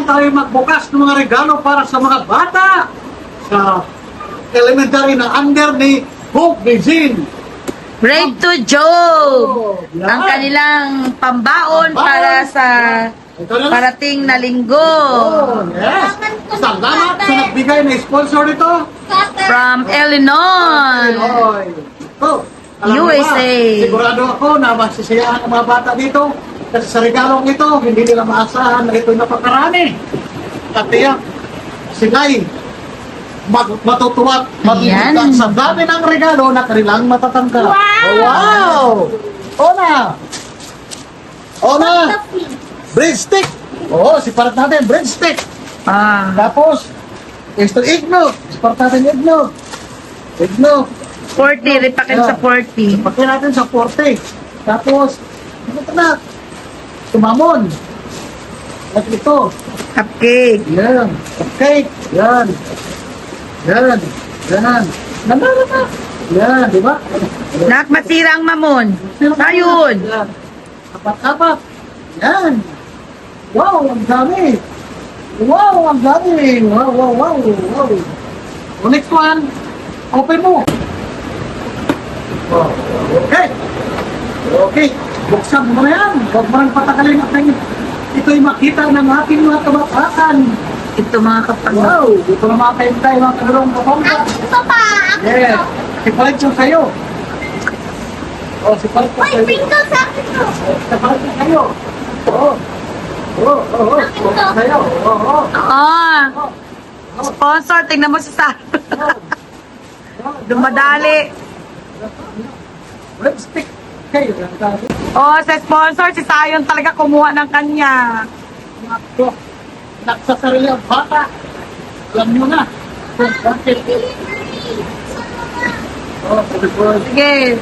Karadong tayo magbukas ng mga regalo para sa mga bata sa elementary na under ni Hope Bezin. Brave to Job! Oh, yan. Ang kanilang pambaon Pambaon. para sa parating na linggo. Oh, yes. Salamat sa nagbigay na sponsor nito. From Illinois. Illinois. Oh, mo ba, USA. sigurado ako na masisiyaan ang mga bata dito kasi sa regalong ito, hindi nila maasahan na ito'y napakarami. At tiyak, sila'y mag matutuwa at matutulog sa dami ng regalo na kanilang matatangka. Wow! Wow! Ona! Ona! Breadstick! Oo, siparat natin, breadstick! Ah, Tapos, extra eggnog. Siparat natin eggnog. Eggnog. 40, ripakin sa 40. Pagkain natin sa forte. Tapos, ito na. Tumamon. At ito. Cupcake. Yan. Cake. Yan. Yan. Yan. Nandara na. Yan, di ba? Nak, masira ang mamon. Ayun. Apat-apat. Yan. Wow, ang dami. Wow, ang dami. Wow, wow, wow, wow. O next one, open mo. Okay. Okay. Buksan mo na yan. Huwag mo nang patagalin at tingin. Ito'y makita ng ating mga kabataan. Ito mga kapag... Wow! Dito na mga kaintay, mga kagrong kapangka. Papa, Yes. Sipalit yung sa'yo. Oh, sipalit yung Ay, sa'yo. pinto sa akin to. Sipalit yung sa'yo. Oo. Oo, oo, oo. Oh, sa'yo. Oo, oo. Ah, Oo. sponsor, tingnan mo si Sa. Oo. Dumadali. Lipstick. Kayo. Oh, sa sponsor, si Sayon talaga kumuha ng kanya. Nakto. Nagsasarili ang bata. Alam nyo na. Kung bakit. Oh. Sige.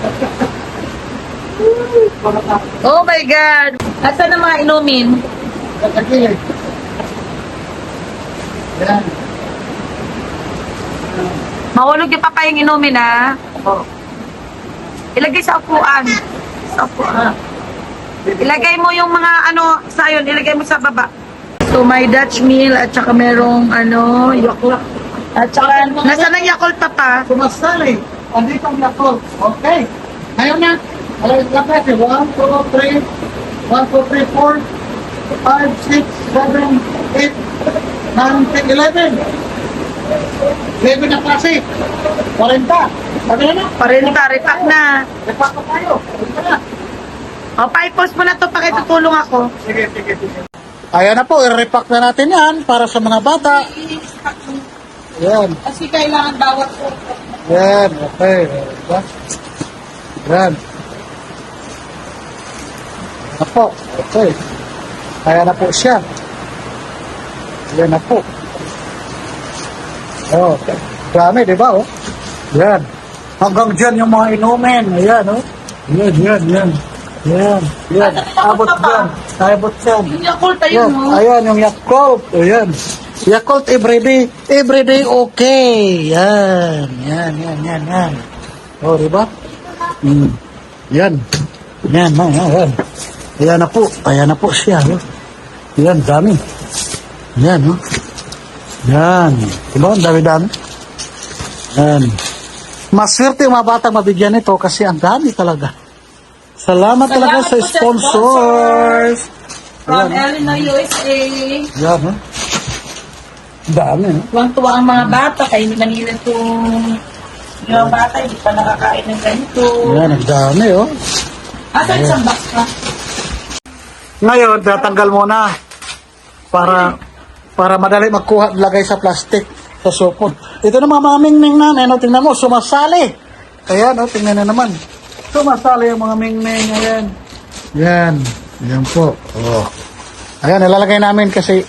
Oh my God. Nasaan ang mga inumin? Sa gilid. Yan. Mahulog yung papa yung inumin, ha? Oh. Ilagay sa upuan. Sa. Ah. Ilagay mo yung mga ano, sayon, ilagay mo sa baba. So, may Dutch meal at saka merong ano, yakult. At saka, nasa ng yakult pa pa? Sumasali. Andito ang Yakult. Okay. Ngayon na. Alam lang natin. 1, 2, 3, 1, 2, 3, 4, 5, 6, 7, 8, 9, 10, 11. 11 na klase. 40. Sabi na na. Parinta, repack na. Repack na tayo. O, pa-post mo na to, pakitutulong ako. Sige, sige, sige. Ayan na po, i-repack na natin yan para sa mga bata. Yan. Kasi kailangan bawat Yan, okay. Yan. Yan. Yan na po, okay. Kaya na po siya. Yan na po. Oh, dami, di ba, oh? Yan. Hanggang dyan yung mga inumin. Ayan, oh. Yan, yan, yan. Yan, yan. Abot dyan. Abot dyan. Yung yakult, Yan, ayun mo. ayan yung Yakult. Ayan. Yakult everyday, everyday okay. Yan, yan, yan, yan, yan. Oh, di ba? Mm. Yan. Yan, yan, yan, yan. Ayan na po. Ayan na po siya. Oh. Yan, dami. Yan, oh. Yan. Diba? Ang dami-dami. Yan. Maswerte yung mga batang mabigyan nito kasi ang dami talaga. Salamat, talaga Salamat sa po sa sponsors. From Yan. Illinois, USA. Yan, oh. Dami, oh. Tuwang-tuwa ang mga bata, kaya hindi nila itong mga bata, hindi pa nakakain ng ganito. Yan, ang dami, oh. Asan isang box ka? Ngayon, tatanggal muna para para madali magkuha at lagay sa plastic sa supot. Ito naman mga mingming na, ano, tingnan mo, sumasali. Ayan, oh, tingnan na naman. Sumasali yung mga mingming, ayan. Yan, yan po. Oh. Ayan, ilalagay namin kasi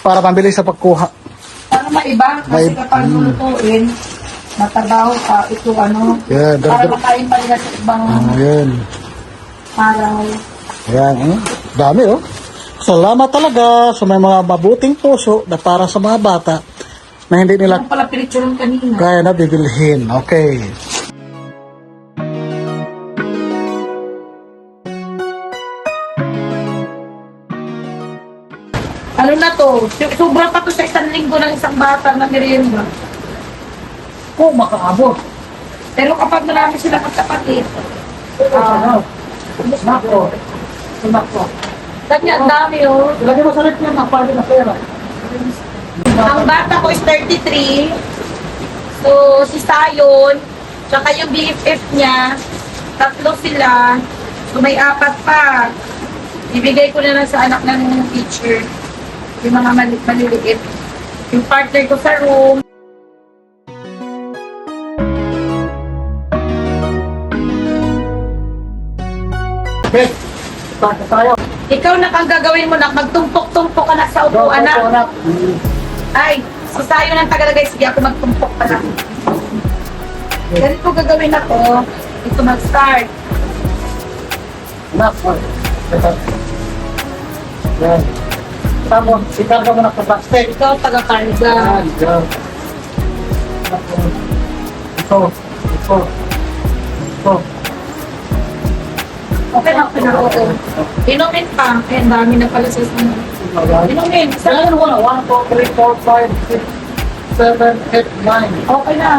para mabilis sa pagkuha. Para maiba, kasi Maib- kapag lulutuin, matabaho ka, ito ano, Yeah, para makain pa nila sa ibang Ayan. araw. Ayan, oh. dami oh. Salamat talaga sa may mga mabuting puso na para sa mga bata na hindi nila Ano pala pinicturean kanina? kaya na bibilhin. Okay. Ano na to? Sobra pa to sa isang linggo ng isang bata na merienda. Kung makaabot. Pero kapag marami sila magkapatid, Ah, nako. Nako. ganyan, dami oh. Lagyan mo sa rep yan, napali na pera. Ang bata ko is 33. So, si Sayon, tsaka yung BFF niya, tatlo sila. So, may apat pa. Ibigay ko na lang sa anak ng teacher. Yung mga mali maliliit. Yung partner ko sa room. Okay. Start tayo. Ikaw na kang gagawin mo na, magtumpok-tumpok ka na sa upuan na. anak. Ay, si Sayon ang tagalagay. Sige, ako magtumpok pa na. Ganito gagawin ako. Ito mag-start. Anak. Ito. Yan. Tamo, ikarga mo na sa plastic. Ikaw taga-carga. Yan, yan. Nako. Ito. Ito. Ito. Okay na, okay na, oo. Inumin pa. Eh, ang dami na pala sa isang. Inumin. Sa mo na? 1, 2, 3, 4, 5, 6, 7, 8, 9. Okay na.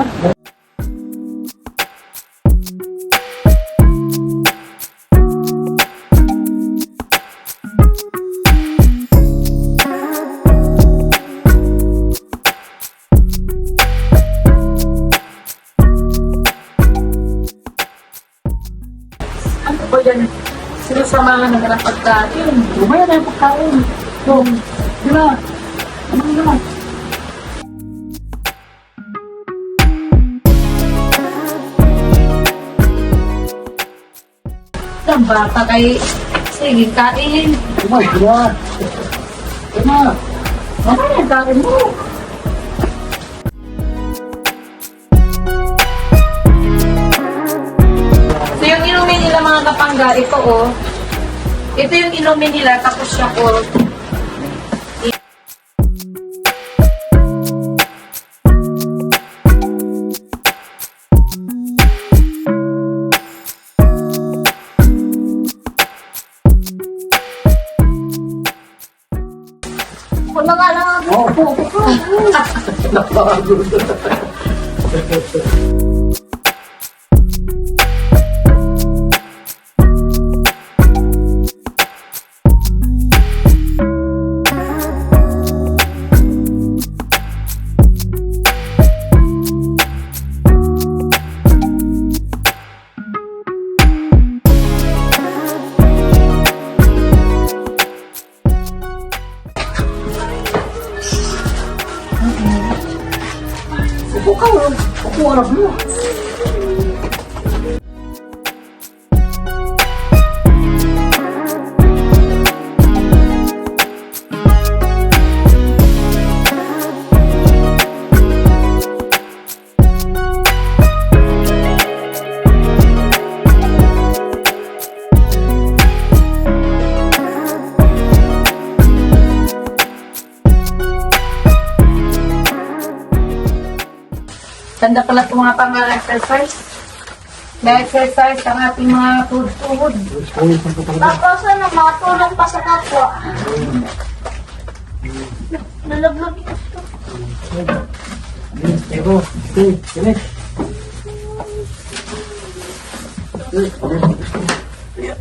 Naman pagkain. Lumaya na yung pagkain. So, yun na. Ano yun na? Ang bata kay... Sige, kain. Oh my God. Yun na. Ano yung kain mo? So yung inumin nila mga kapangga, ito oh. Ito yung inumin nila, tapos siya oh. Ako. Oh, oh, oh. Napagod. Buka mo. Tanda pala itong mga pang-exercise. May exercise ang ating mga tuhod-tuhod. Tapos ano, matulog pa sa kapwa. Nalablog ito. Ego, ito, ito. Yeah.